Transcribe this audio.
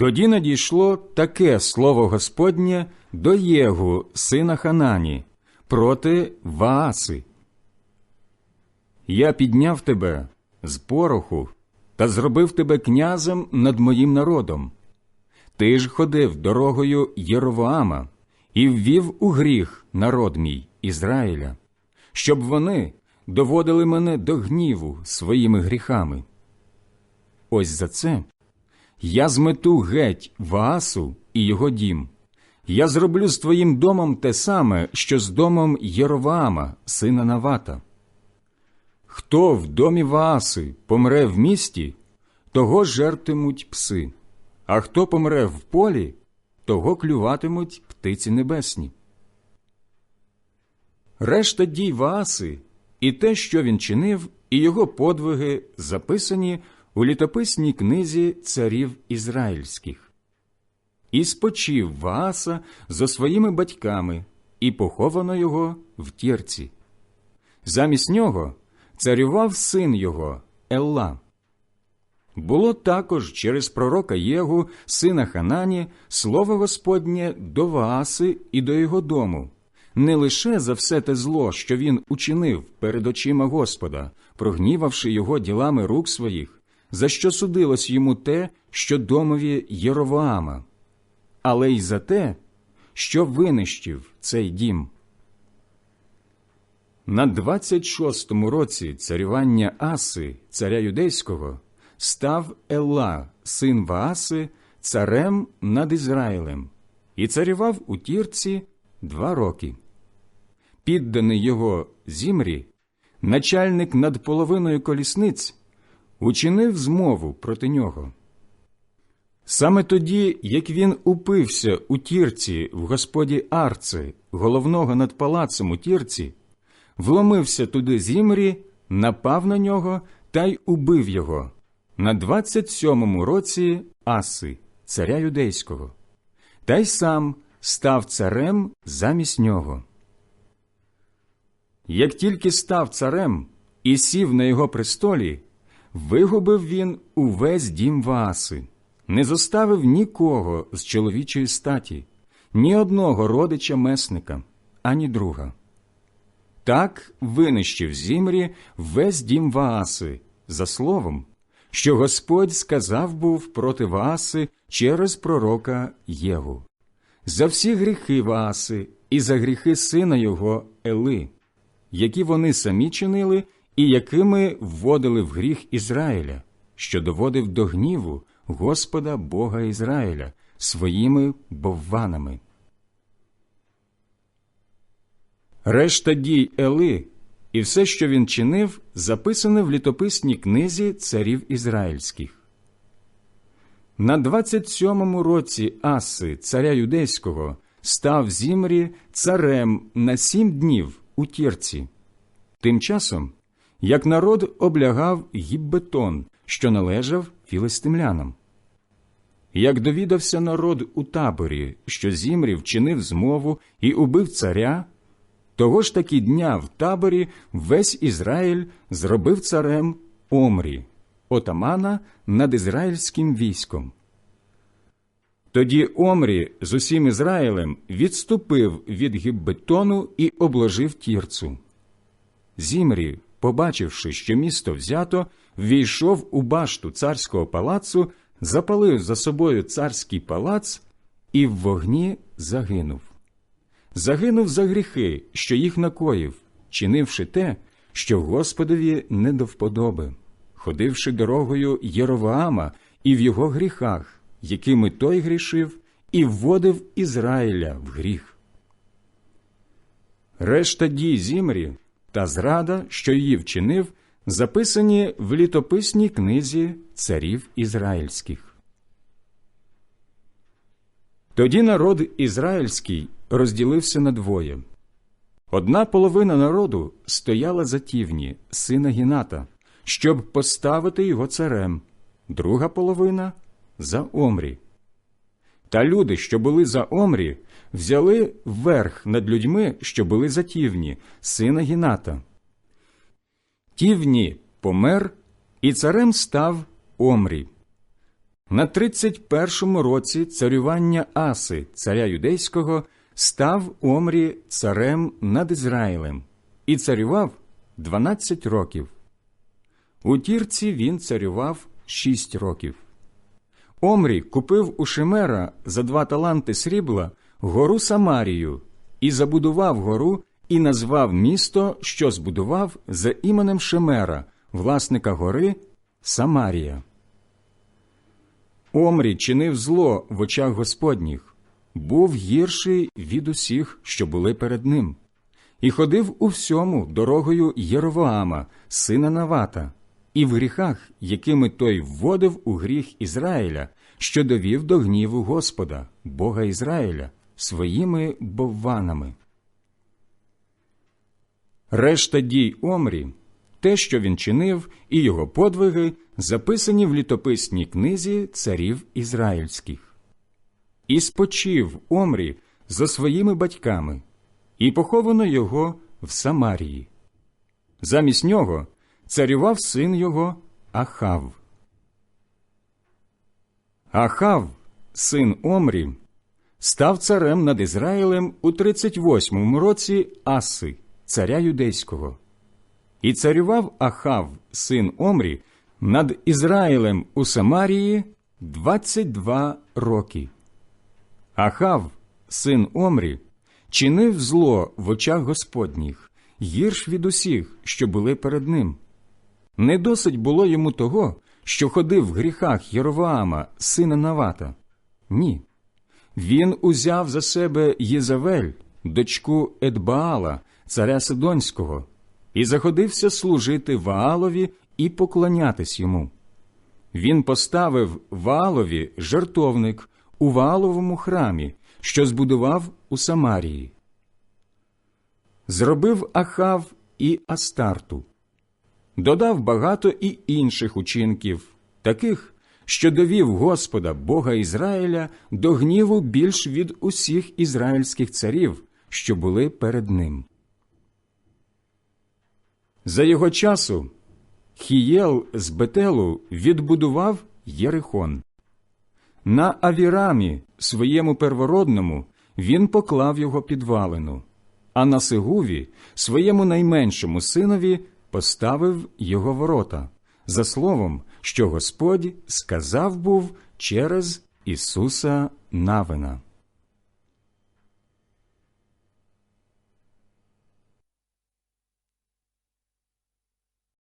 Тоді надійшло таке слово Господнє до Єгу, сина Ханані, проти Вааси. Я підняв тебе з пороху та зробив тебе князем над моїм народом. Ти ж ходив дорогою Єровоама і ввів у гріх народ мій Ізраїля, щоб вони доводили мене до гніву своїми гріхами. Ось за це я змету геть Ваасу і його дім. Я зроблю з твоїм домом те саме, що з домом Єроваама, сина Навата. Хто в домі Вааси помре в місті, того жертимуть пси, а хто помре в полі, того клюватимуть птиці небесні. Решта дій Вааси і те, що він чинив, і його подвиги записані у літописній книзі царів ізраїльських. І спочив Вааса зо своїми батьками, і поховано його в тірці. Замість нього царював син його Елла. Було також через пророка Єгу, сина Ханані, слово Господнє до Вааси і до його дому, не лише за все те зло, що він учинив перед очима Господа, прогнівавши його ділами рук своїх, за що судилось йому те, що домові Єровоама, але й за те, що винищив цей дім. На 26-му році царювання Аси, царя юдейського, став Елла, син Вааси, царем над Ізраїлем, і царював у тірці два роки. Підданий його зімрі, начальник над половиною колісниць, учинив змову проти нього. Саме тоді, як він упився у тірці в господі Арци, головного над палацем у тірці, вломився туди зімрі, напав на нього та й убив його на 27-му році Аси, царя юдейського, та й сам став царем замість нього. Як тільки став царем і сів на його престолі, вигубив він увесь дім Вааси, не зоставив нікого з чоловічої статі, ні одного родича месника, ані друга. Так винищив зімрі весь дім Вааси, за словом, що Господь сказав був проти Вааси через пророка Єву. За всі гріхи Вааси і за гріхи сина його Ели, які вони самі чинили і якими вводили в гріх Ізраїля, що доводив до гніву Господа Бога Ізраїля своїми бовванами. Решта дій Ели і все, що він чинив, записане в літописній книзі царів ізраїльських. На 27-му році Аси, царя юдейського, став Зімрі царем на сім днів у тірці. Тим часом, як народ облягав гіббетон, що належав філистимлянам. Як довідався народ у таборі, що Зімрі вчинив змову і убив царя, того ж таки дня в таборі весь Ізраїль зробив царем Омрі, отамана над ізраїльським військом. Тоді Омрі з усім Ізраїлем відступив від Гіббетону і обложив тірцу. Зімрі, побачивши, що місто взято, ввійшов у башту царського палацу, запалив за собою царський палац і в вогні загинув загинув за гріхи, що їх накоїв, чинивши те, що Господові не до вподоби, ходивши дорогою Єроваама і в його гріхах, якими той грішив, і вводив Ізраїля в гріх. Решта дій Зімрі та зрада, що її вчинив, записані в літописній книзі царів ізраїльських. Тоді народ ізраїльський розділився на двоє. Одна половина народу стояла за тівні, сина Гіната, щоб поставити його царем, друга половина за Омрі. Та люди, що були за Омрі, взяли верх над людьми, що були за тівні, сина Гіната. Тівні помер, і царем став Омрі. На 31-му році царювання Аси, царя юдейського, став Омрі царем над Ізраїлем і царював 12 років. У Тірці він царював 6 років. Омрі купив у Шемера за два таланти срібла гору Самарію і забудував гору і назвав місто, що збудував за іменем Шемера, власника гори Самарія. Омрі чинив зло в очах Господніх, був гірший від усіх, що були перед ним, і ходив у всьому дорогою Єровоама, сина Навата, і в гріхах, якими той вводив у гріх Ізраїля, що довів до гніву Господа, Бога Ізраїля, своїми бовванами. Решта дій Омрі, те, що він чинив, і його подвиги записані в літописній книзі царів ізраїльських. І спочив Омрі за своїми батьками, і поховано його в Самарії. Замість нього царював син його Ахав. Ахав, син Омрі, став царем над Ізраїлем у 38-му році Аси, царя юдейського. І царював Ахав, син Омрі, над Ізраїлем у Самарії 22 роки. Ахав, син Омрі, чинив зло в очах Господніх, гірш від усіх, що були перед ним. Не досить було йому того, що ходив в гріхах Єроваама, сина Навата. Ні. Він узяв за себе Єзавель, дочку Едбаала, царя Сидонського, і заходився служити Ваалові і поклонятись йому. Він поставив Ваалові жертовник у Вааловому храмі, що збудував у Самарії. Зробив Ахав і Астарту. Додав багато і інших учинків, таких, що довів Господа Бога Ізраїля до гніву більш від усіх ізраїльських царів, що були перед ним. За його часу Хієл з Бетелу відбудував Єрихон. На Авірамі, своєму первородному, він поклав його підвалину, а на Сигуві, своєму найменшому синові, поставив його ворота, за словом, що Господь сказав був через Ісуса Навина.